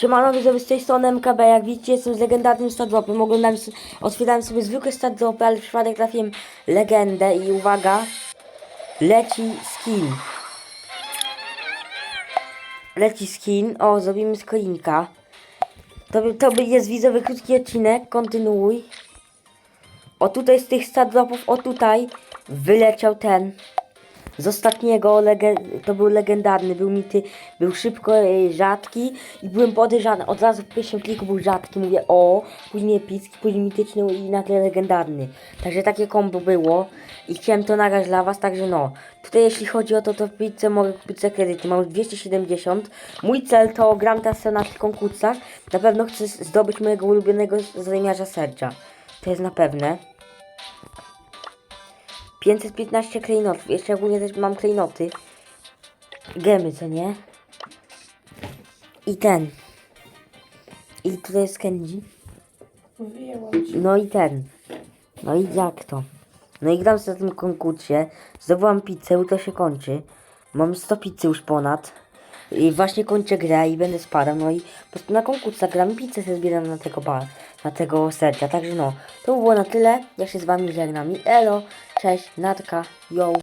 Siemano widzowie z tej strony MKB, jak widzicie jestem z legendarnym stardropem, oglądałem, otwierałem sobie zwykłe stardropy, ale w przypadek trafiłem legendę i uwaga, leci skin. Leci skin, o zrobimy screenka. To, by- to by jest widzowy krótki odcinek, kontynuuj. O tutaj z tych stardropów, o tutaj wyleciał ten. Z ostatniego to był legendarny, był mity, był szybko e, rzadki i byłem podejrzany. Od razu w pierwszym kliku był rzadki, mówię o, później epicki, później mityczny i nagle legendarny. Także takie kombo było i chciałem to nagrać dla was, także no. Tutaj jeśli chodzi o to, to w pizzę mogę kupić za kredyty, mam już 270. Mój cel to gram teraz na tych konkursach. Na pewno chcę zdobyć mojego ulubionego zajmiarza serca. To jest na pewne. 515 klejnotów. Jeszcze ogólnie też mam klejnoty. Gemy, co nie? I ten. I tutaj jest Kenji. No i ten. No i jak to? No i gram sobie na tym konkursie. Zdobyłam pizzę, to się kończy. Mam 100 pizzy już ponad. I właśnie kończę grę i będę spadał. No i po prostu na konkursach gram i pizzę sobie zbieram na tego bar, na tego serca. Także no, to by było na tyle. Ja się z wami żegnam. Elo, cześć, natka, yo.